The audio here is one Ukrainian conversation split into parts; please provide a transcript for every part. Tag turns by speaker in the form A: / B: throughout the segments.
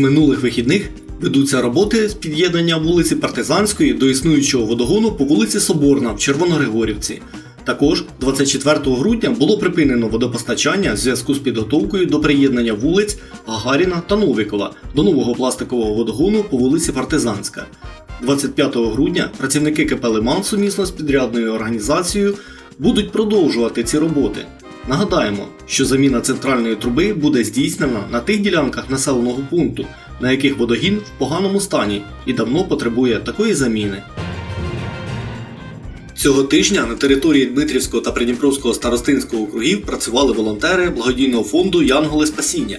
A: минулих вихідних ведуться роботи з під'єднання вулиці Партизанської до існуючого водогону по вулиці Соборна в Червоногригорівці. Також 24 грудня було припинено водопостачання в зв'язку з підготовкою до приєднання вулиць Гагаріна та Новікова до нового пластикового водогону по вулиці Партизанська. 25 грудня працівники КП «Лиман» сумісно з підрядною організацією будуть продовжувати ці роботи. Нагадаємо, що заміна центральної труби буде здійснена на тих ділянках населеного пункту, на яких водогін в поганому стані і давно потребує такої заміни. Цього тижня на території Дмитрівського та Придніпровського старостинського округів працювали волонтери благодійного фонду Янголи Спасіння.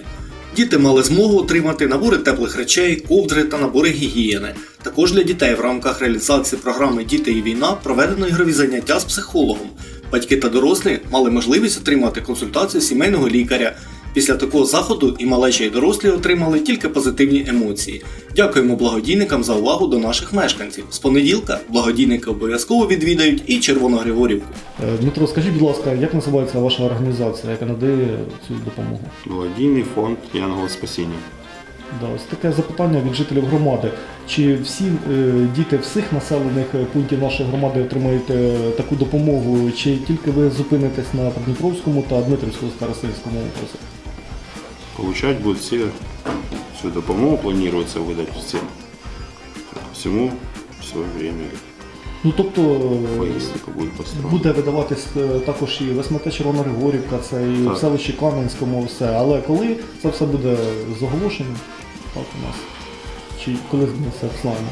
A: Діти мали змогу отримати набори теплих речей, ковдри та набори гігієни. Також для дітей в рамках реалізації програми Діти і війна проведено ігрові заняття з психологом. Батьки та дорослі мали можливість отримати консультацію сімейного лікаря. Після такого заходу і малечі, і дорослі отримали тільки позитивні емоції. Дякуємо благодійникам за увагу до наших мешканців. З понеділка благодійники обов'язково відвідають і Червоногригорівку.
B: Е, Дмитро, скажіть, будь ласка, як називається ваша організація, яка надає цю допомогу?
C: Благодійний фонд Янгол Спасіння.
B: Да, ось таке запитання від жителів громади. Чи всі е, діти всіх населених е, пунктів нашої громади отримають е, таку допомогу, чи тільки ви зупинитесь на Придніпровському та Дмитрівському старосильському окрузі?
C: Получать будуть всі всю допомогу, планується видати всім. Всьому в время
B: Ну тобто е,
C: логистика будет построена.
B: буде видаватись е, також і ВСМТ Червона Григорівка, це і
C: Так.
B: в селищі Кам'янському, все. Але коли це все буде з оголошенням, так у нас. Чи коли ми це славимо?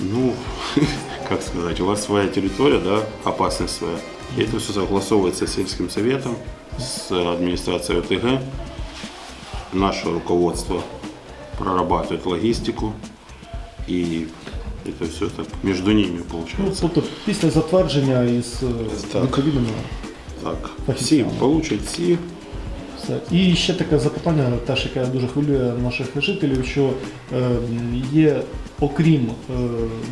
C: Ну, как сказать, у вас своя территория, да, опасность своя. И это все согласовывается с сельским советом, с администрацией ОТГ. Наше руководство прорабатывает логистику. И это все так между ними
B: Ну,
C: получается.
B: тобто після затвердження із е,
C: Так.
B: відповідними
C: Так, всі получать всі.
B: Все. І ще таке запитання, теж яке дуже хвилює наших жителів, що е, є, окрім е,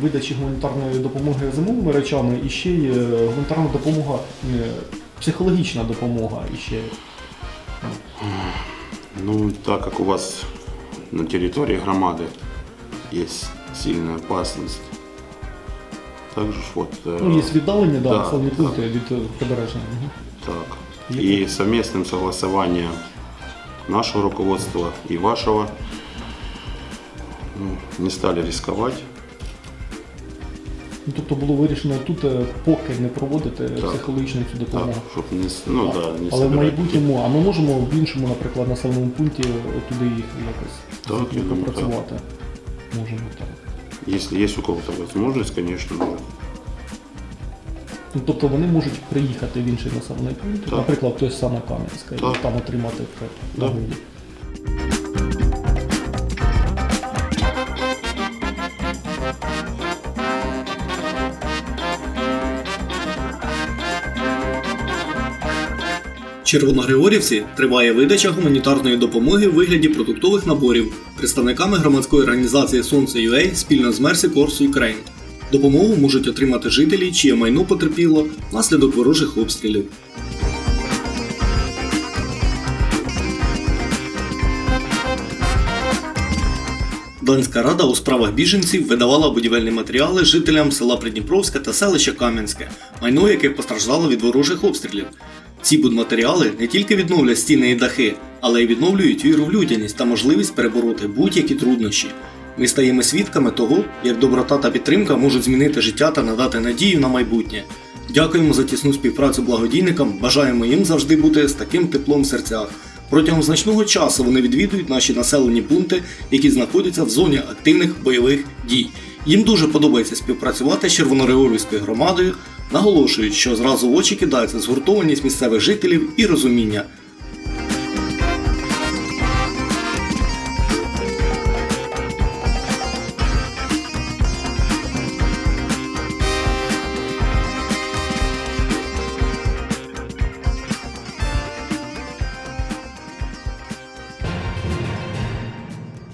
B: видачі гуманітарної допомоги зимовими речами, і ще є гуманітарна допомога, е, психологічна допомога і ще.
C: Ну, так как у вас на территории громады есть сильная опасность, также ж вот э,
B: Ну, є віддалені да,
C: Да,
B: населені
C: так.
B: пункти від е, прибережжя. Мгм.
C: так.
B: Є
C: И совместным согласованием нашего руководства и вашего ну, не стали рисковать.
B: Ну, тобто було вирішено тут е, поки не проводити психологічну цю
C: Так,
B: допомогу.
C: чтобы не, с- ну, да, не
B: Але в
C: собирать
B: майбутньому, а ми можемо в іншому, наприклад, населеному пункті туди їх якось
C: Так,
B: з-
C: я думаю,
B: пропрацювати. Можемо так.
C: Если есть у кого-то возможность, конечно, можно.
B: Ну, тобто вони можуть приїхати в інший населений пункт,
C: Так.
B: наприклад, той саме Кам'янська, і
C: Так.
B: там отримати це
C: Да.
B: нагоді.
A: Червоногригорівці триває видача гуманітарної допомоги в вигляді продуктових наборів представниками громадської організації Сонце Сонце.UA спільно з Mercy Corps Ukraine. Допомогу можуть отримати жителі, чиє майно потерпіло внаслідок ворожих обстрілів. Донська рада у справах біженців видавала будівельні матеріали жителям села Придніпровське та селища Кам'янське, майно яких постраждало від ворожих обстрілів. Ці будматеріали не тільки відновлять стіни і дахи, але й відновлюють віру в людяність та можливість перебороти будь-які труднощі. Ми стаємо свідками того, як доброта та підтримка можуть змінити життя та надати надію на майбутнє. Дякуємо за тісну співпрацю благодійникам, бажаємо їм завжди бути з таким теплом в серцях. Протягом значного часу вони відвідують наші населені пункти, які знаходяться в зоні активних бойових дій. Їм дуже подобається співпрацювати з Червоногригорівською громадою, наголошують, що зразу в очі кидається згуртованість місцевих жителів і розуміння.